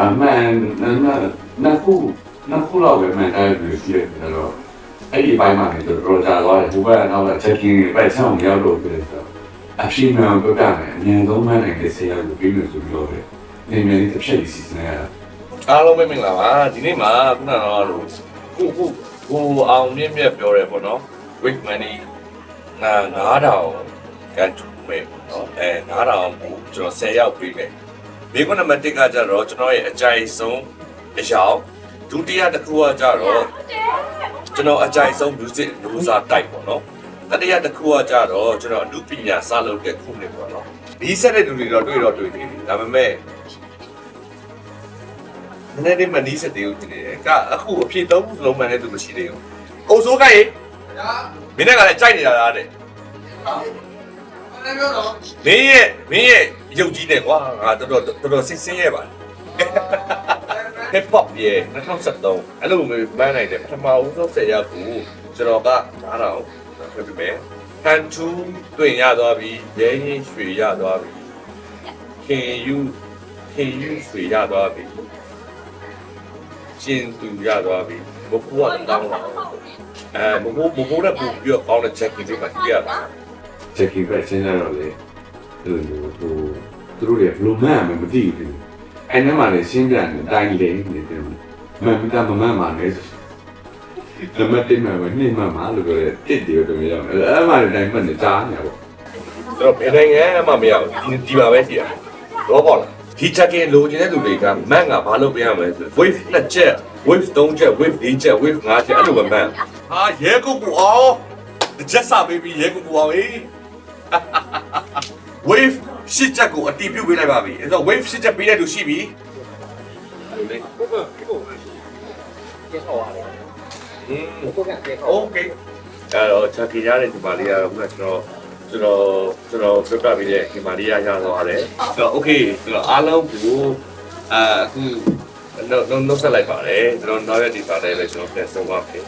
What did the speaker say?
အမှန်နော်နော်ခုနော်ခုလောက်ပဲမှန်တယ်လို့ရှိရတယ်တော့အဲ့ဒီဘိုင်းမှာလည်းတော်တော်ကြာသွားတယ်ဟိုဘက်ကတော့ checking ပဲချောင်းရောက်တော့ပြတယ်ဆိုအပြင်းမှန်ပြပြမယ်အရင်ဆုံးမှန်နိုင်တဲ့ဆရာကိုပြီးလို့ဆိုပြောတယ်နေမြဲတစ်ဖြည့်စီစဉ်ရတာအားလုံးပဲမင်္ဂလာပါဒီနေ့မှာခုနကတော့လို့ခုခုကိုအောင်မြင့်မြတ်ပြောရဲပေါ့နော် wait money ငါ9000ကန်ထူမဲ့ပေါ့နော်အဲ9000ကိုကျွန်တော်10ရောက်ပေးမယ် မိခွန်းနံပါတ်1ကကြတော့ကျွန်တော်ရဲ့အကြိုက်ဆုံးအရာဒုတိယတစ်ခုကကြတော့ကျွန်တော်အကြိုက်ဆုံး music လူစားတိုက်ပေါ့နော်တတိယတစ်ခုကကြတော့ကျွန်တော်အမှုပညာစလုပ်တဲ့ခုနှစ်ပေါ့နော်ဒီဆက်တဲ့လူတွေတော့တွေ့တော့တွေ့နေပြီဒါပေမဲ့နည်းနည်းလေးမနီးစတဲ့ဦးဖြစ်နေတယ်ကအခုအဖြစ်သုံးခုစလုံးမှန်တဲ့သူမရှိသေးဘူးအုပ်စိုးကရေမင်းနဲ့ကလည်းကြိုက်နေတာလားတဲ့မင်းရဲ့မင်းရဲ့ ရုပ်ကြီးနဲ့ကွာငါတော်တော်တော်တော်ဆင်းဆင်းရဲပါ hip hop ရဲ့2013အဲ့လိုမျိုးပန်းနိုင်တယ်ပထမဦးဆုံးဆက်ရောက်ကိုကျွန်တော်ကနားတော့ဖြစ်ပြီမယ်ဟန်တူတွင်ရသွားပြီရဲရင်ရွှေရသွားပြီခင်ယူခင်ယူရွှေရသွားပြီကျင်းသူရသွားပြီမကူကတောင်းလာအဲမကူမကူနဲ့ပူပြီးတော့ကောင်းတဲ့ချက်ကြီးတွေမှကြည့်ရတာ checking ပဲစဉ်းစားတော့လေ သူတို့ဟိုသူတို့ရဲ့ဘလိုမှန်မှမသိဘူးအဲ့နမှာလေရှင်းပြတယ်တိုင်းလေနေတယ်မှန်မှန်မမှန်မှလည်းနမတိမှန်ပဲနှိမ့်မှန်မှလို့ပြောတယ်တစ်တယ်တော့မရဘူးအဲ့မှာလည်းတိုင်းမှန်နေကြားနေပေါ့တော့ဘယ်နိုင်ငံမှမရဘူးဒီဒီမှာပဲရှိရတော့ပေါ့လားဒီချက်ကင်လိုချင်တဲ့လူတွေကမန်ကဘာလုပ်ပေးရမလဲဆို wave နှစ်ချက် wave သုံးချက် wave ၄ချက် wave ၅ချက်အဲ့လိုပဲမန်ဟာရဲကုတ်ကူအောင်တစ်ချက်စာပေးပြီးရဲကုတ်ကူအောင်ဟေး wave ရှစ်ချက်ကိုအတီးပြုတ်ပေးလိုက်ပါပြီအဲ့တော့ wave ရှစ်ချက်ပေးတဲ့လူရှိပြီโอเคအဲ့တော့ချက်ခင်ရတဲ့ဒီပါလေးကတော့ခုနကကျွန်တော်ကျွန်တော်ကျွန်တော်ပြပြပြီးတဲ့ဒီပါလေးရရသွားတယ်ဆိုတော့ okay ဆိုတော့အားလုံးကိုအာအခုနှုတ်နှုတ်ဆက်လိုက်ပါတယ်ကျွန်တော်နောက်ရက်ဒီပါလေးပဲကျွန်တော်ပြန်ဆုံးပါဖြစ်